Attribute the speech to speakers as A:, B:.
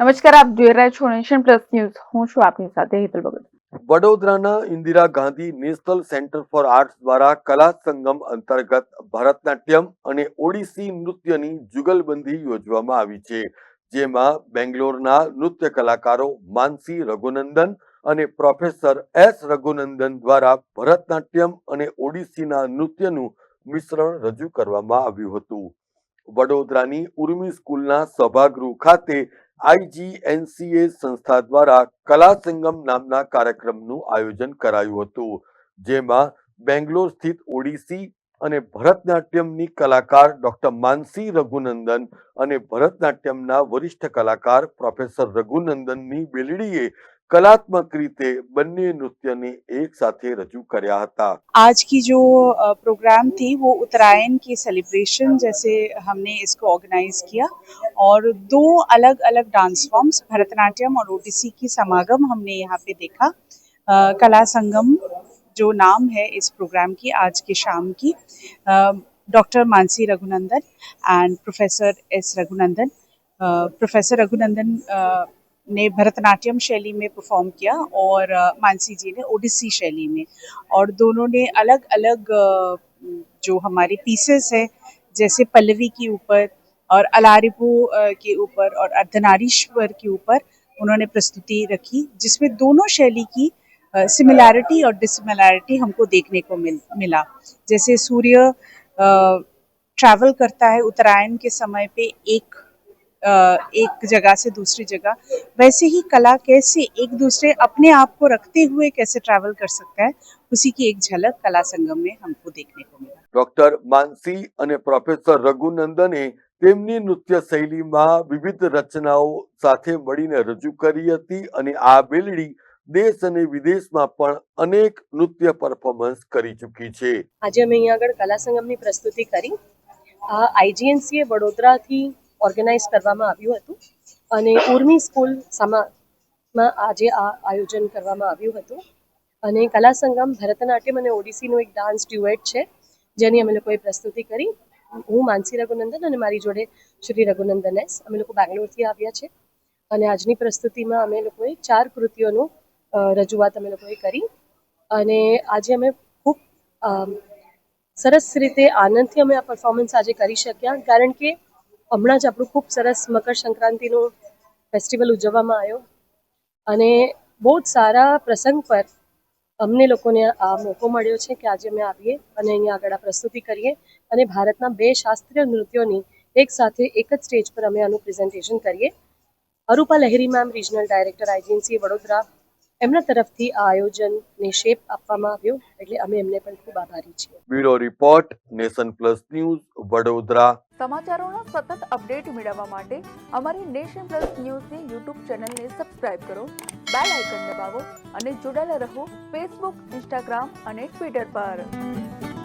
A: નમસ્કાર, આપ જોઈ રહ્યા છો નેશન પ્લસ ન્યૂઝ. હું છું આપની સાથે હેતલ ભગત.
B: વડોદરાના Indira Gandhi national centre for arts દ્વારા કલા સંગમ અંતર્ગત ભરતનાટ્યમ અને ઓડિસી નૃત્યની જુગલબંધી યોજવામાં આવી છે, જેમાં બેંગ્લોરના નૃત્ય કલાકારો માનસી રઘુનંદન અને પ્રોફેસર એસ રઘુનંદન દ્વારા ભરતનાટ્યમ અને ઓડિસીના નૃત્યનું મિશ્રણ રજૂ કરવામાં આવ્યું હતું. વડોદરાની ઉર્મી સ્કૂલના સભાગૃહ ખાતે આઈજીએનસીએ સંસ્થા દ્વારા કલા સંગમ નામના કાર્યક્રમનું આયોજન કરાયું હતું જેમાં બેંગ્લોર સ્થિત ઓડિસી અને ભરતનાટ્યમની કલાકાર ડોક્ટર માનસી રઘુનંદન અને ભરતનાટ્યમના વરિષ્ઠ કલાકાર પ્રોફેસર રઘુનંદનની બેલડીએ કલાત્મક રીતે બંને નૃત્યને એક સાથે રજૂ કર્યા હતા
C: आज की जो अ, प्रोग्राम थी वो उत्तरायण की सेलिब्रेशन जैसे हमने इसको ऑर्गेनाइज किया और दो अलग अलग डांस फॉर्म्स भरतनाट्यम और ओडिसी की समागम हमने यहाँ पे देखा अ, कला संगम जो नाम है इस प्रोग्राम की, आज की शाम की doctor Mansi Raghunandan and professor S Raghunandan professor Raghunandan ने भरतनाट्यम शैली में परफॉर्म किया और मानसी जी ने ओडिसी शैली में। और दोनों ने अलग अलग जो हमारे पीसेस है, जैसे पल्लवी के ऊपर और अलारिपू के ऊपर और अर्धनारीश्वर के ऊपर उन्होंने प्रस्तुति रखी, जिसमें दोनों शैली की सिमिलैरिटी और डिसमिलैरिटी हमको देखने को मिल मिला जैसे सूर्य ट्रैवल करता है उत्तरायण के समय पे एक अ, एक जगह से दूसरी जगह वैसे ही कला कैसे एक दूसरे अपने आप को रखते हुए कैसे ट्रैवल कर सकता है उसी की एक झलक कला संगम में हमको देखने को मिला
B: ડોક્ટર માનસી અને પ્રોફેસર રઘુનંદને તેમની નૃત્ય શૈલીમાં વિવિધ રચનાઓ સાથે મળીને રજૂ કરી હતી અને આ બેલડી દેશ અને વિદેશમાં પણ અનેક નૃત્ય પરફોર્મન્સ કરી ચૂકી છે.
D: આજે અમે અહીંયા આગળ કલા સંગમની પ્રસ્તુતિ કરી. આ આઈજીએનસીએ વડોદરાથી ઓર્ગેનાઇઝ કરવામાં આવ્યું હતું અને ઉર્મી સ્કૂલ સમામાં આજે આ આયોજન કરવામાં આવ્યું હતું. અને કલા સંગમ ભરતનાટ્યમ અને ઓડિસીનો એક ડાન્સ ડ્યુએટ છે, જેની અમે લોકોએ પ્રસ્તુતિ કરી. હું માનસી રઘુનંદન અને મારી જોડે શ્રી રઘુનંદન એસ. અમે લોકો બેંગ્લોરથી આવ્યા છે. અને આજની પ્રસ્તુતિમાં અમે લોકોએ ચાર કૃતિઓનું રજૂઆત અમે લોકોએ કરી. અને આજે અમે ખૂબ સરસ રીતે આનંદથી અમે આ પરફોર્મન્સ આજે કરી શક્યા. કારણ કે હમણાં જ આપણું ખૂબ સરસ મકર સંક્રાંતિનો ફેસ્ટિવલ ઉજવવામાં આવ્યો. અને બહુ જ સારા પ્રસંગ પર અમને લોકોને આ મોકો મળ્યો છે કે આજે અમે આવીએ અને અહીંયા આગળ આ પ્રસ્તુતિ કરીએ. અને ભારતના બે શાસ્ત્રીય નૃત્યોની એક સાથે એક જ સ્ટેજ પર અમે આનું પ્રેઝન્ટેશન કરીએ. Arupa Lahiri ma'am regional director IGNC Vadodara. એમના તરફથી આ આયોજનને શેપ આપવામાં આવ્યો એટલે અમે એમને પણ ખૂબ આભારી છીએ.
B: Bureau report nation plus news Vadodara.
A: સમાચારોનો સતત અપડેટ મેળવવા માટે અમારી નેશન પ્લસ ન્યૂઝની યુટ્યુબ ચેનલને સબસ્ક્રાઇબ કરો બેલ આઇકન દબાવો અને જોડાયેલા રહો ફેસબુક ઇન્સ્ટાગ્રામ અને ટ્વિટર પર.